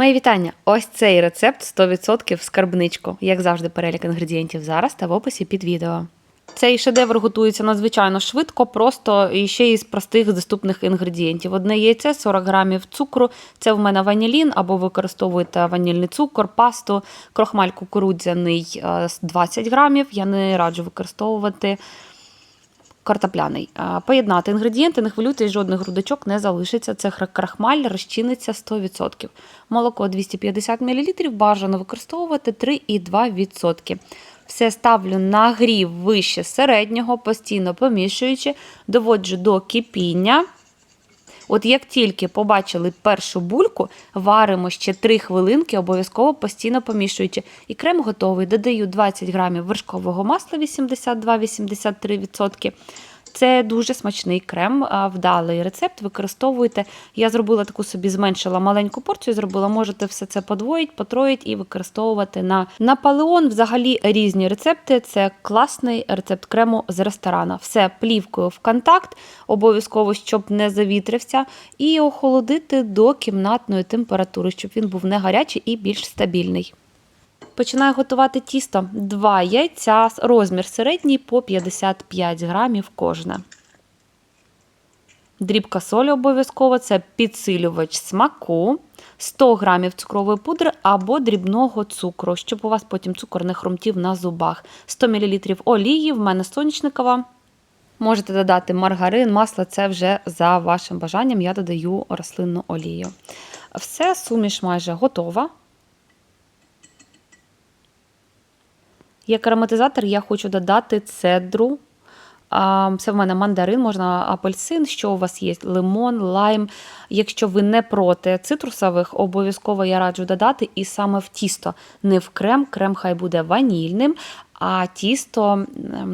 Мої вітання! Ось цей рецепт 100% в скарбничку. Як завжди, перелік інгредієнтів зараз та в описі під відео. Цей шедевр готується надзвичайно швидко, просто і ще із простих доступних інгредієнтів. Одне яйце, 40 грамів цукру. Це в мене ванілін, або використовуєте ванільний цукор, пасту, крохмаль кукурудзяний е, 20 грамів. Я не раджу використовувати картопляний. Поєднати інгредієнти, не хвилюйтесь, жодних грудочок не залишиться. Це крахмаль розчиниться 100%. Молоко 250 мл, бажано використовувати 3,2%. Все ставлю на грів вище середнього, постійно помішуючи, доводжу до кипіння. От як тільки побачили першу бульку, варимо ще 3 хвилинки, обов'язково постійно помішуючи. І крем готовий. Додаю 20 грамів вершкового масла 82-83%. Це дуже смачний крем, вдалий рецепт. Використовуйте. Я зробила таку собі, зменшила маленьку порцію, зробила. Можете все це подвоїть, потроїть і використовувати на Наполеон. Взагалі різні рецепти. Це класний рецепт крему з ресторана. Все плівкою в контакт, обов'язково, щоб не завітрився, і охолодити до кімнатної температури, щоб він був не гарячий і більш стабільний. Починаю готувати тісто. Два яйця, розмір середній по 55 грамів кожне. Дрібка солі обов'язково це підсилювач смаку, 100 грамів цукрової пудри або дрібного цукру, щоб у вас потім цукор не хрумтів на зубах. 100 мл олії, в мене сонячникова. Можете додати маргарин, масло це вже за вашим бажанням. Я додаю рослинну олію. Все, суміш майже готова. Як ароматизатор я хочу додати цедру. Це в мене мандарин, можна апельсин, що у вас є, лимон, лайм. Якщо ви не проти цитрусових, обов'язково я раджу додати і саме в тісто, не в крем. Крем хай буде ванільним, а тісто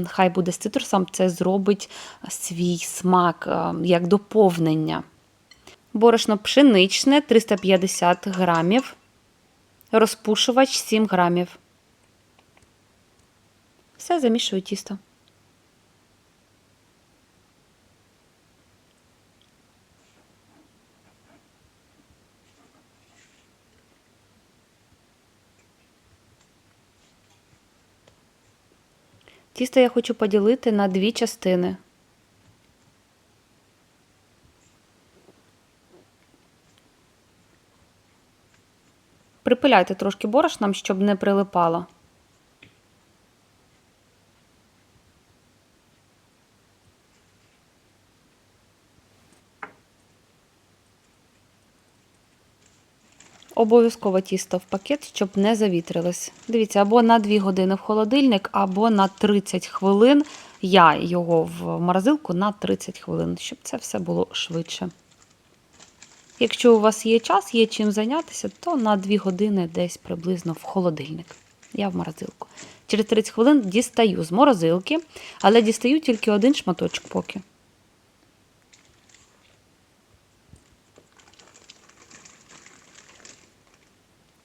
хай буде з цитрусом, це зробить свій смак ем, як доповнення. Борошно пшеничне 350 грамів, розпушувач 7 грамів. Все замішую тісто. Тісто я хочу поділити на дві частини. Припиляйте трошки борошном, щоб не прилипало. Обов'язково тісто в пакет, щоб не завітрилось. Дивіться, або на 2 години в холодильник, або на 30 хвилин. Я його в морозилку на 30 хвилин, щоб це все було швидше. Якщо у вас є час, є чим зайнятися, то на 2 години десь приблизно в холодильник. Я в морозилку. Через 30 хвилин дістаю з морозилки, але дістаю тільки один шматочок поки.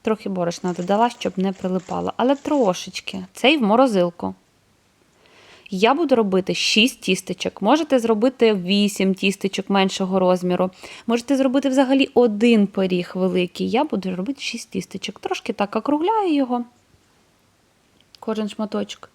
Трохи борошна додала, щоб не прилипало, але трошечки. Це і в морозилку. Я буду робити 6 тістечок. Можете зробити 8 тістечок меншого розміру. Можете зробити взагалі один пиріг великий. Я буду робити 6 тістечок. Трошки так округляю його. Кожен шматочок.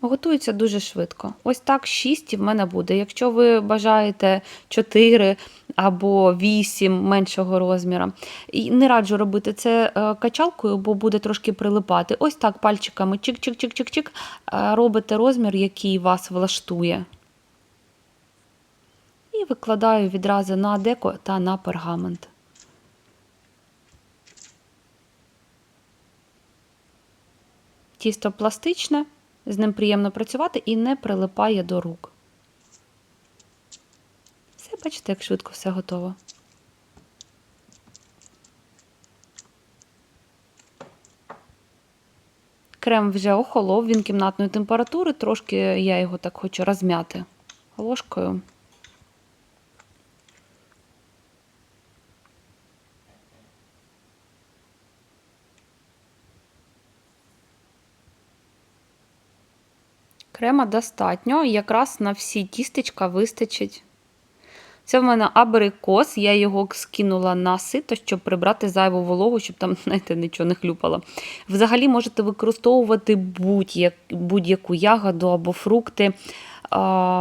Готується дуже швидко. Ось так 6 в мене буде. Якщо ви бажаєте 4 або 8 меншого розміру. І не раджу робити це е, качалкою, бо буде трошки прилипати. Ось так пальчиками чик-чик-чик-чик-чик е, робите розмір, який вас влаштує. І викладаю відразу на деко та на пергамент. Тісто пластичне. З ним приємно працювати і не прилипає до рук. Бачите, як швидко все готово. Крем вже охолов, він кімнатної температури, трошки я його так хочу розм'яти ложкою. Крема достатньо, якраз на всі тістечка вистачить. Це в мене абрикос, я його скинула на сито, щоб прибрати зайву вологу, щоб там, знаєте, нічого не хлюпало. Взагалі можете використовувати будь-як- будь-яку ягоду або фрукти.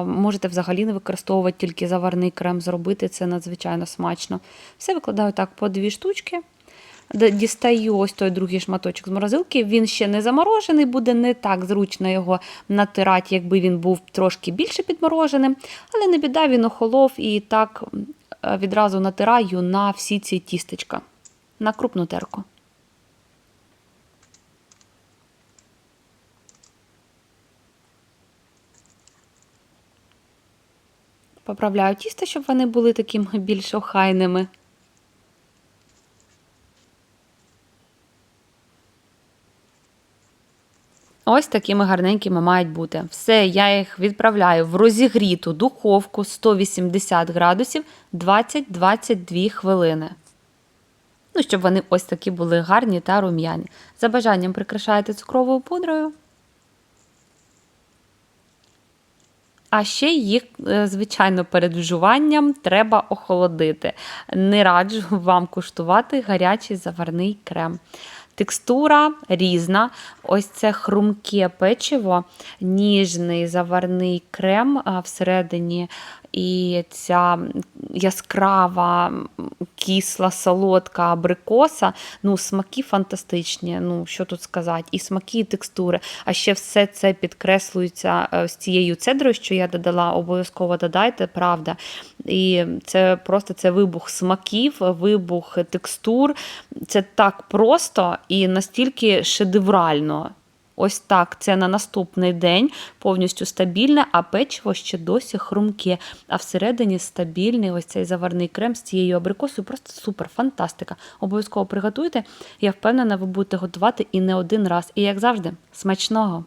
Можете взагалі не використовувати тільки заварний крем зробити, це надзвичайно смачно. Все викладаю так по дві штучки. Дістаю ось той другий шматочок з морозилки. Він ще не заморожений, буде не так зручно його натирати, якби він був трошки більше підмороженим. Але не біда, він охолов і так е, відразу натираю на всі ці тістечка, на крупну терку. Поправляю тісто, щоб вони були такими більш охайними. Ось такими гарненькими мають бути. Все, я їх відправляю в розігріту духовку 180 градусів 20-22 хвилини. Ну, щоб вони ось такі були гарні та рум'яні. За бажанням прикрашаєте цукровою пудрою. А ще їх, е, звичайно, перед вживанням треба охолодити. Не раджу вам куштувати гарячий заварний крем. Текстура різна. Ось це хрумке печиво, ніжний заварний крем всередині, і ця яскрава, кисла, солодка абрикоса. Ну, смаки фантастичні. Ну, що тут сказати? І смаки, і текстури. А ще все це підкреслюється е, з цією цедрою, що я додала, обов'язково додайте, правда. І це просто це вибух смаків, вибух текстур. Це так просто і настільки шедеврально. Ось так, це на наступний день повністю стабільне, а печиво ще досі хрумке. А всередині стабільний ось цей заварний крем з цією абрикосою. Просто супер, фантастика. Обов'язково приготуйте. Я впевнена, ви будете готувати і не один раз. І як завжди, смачного!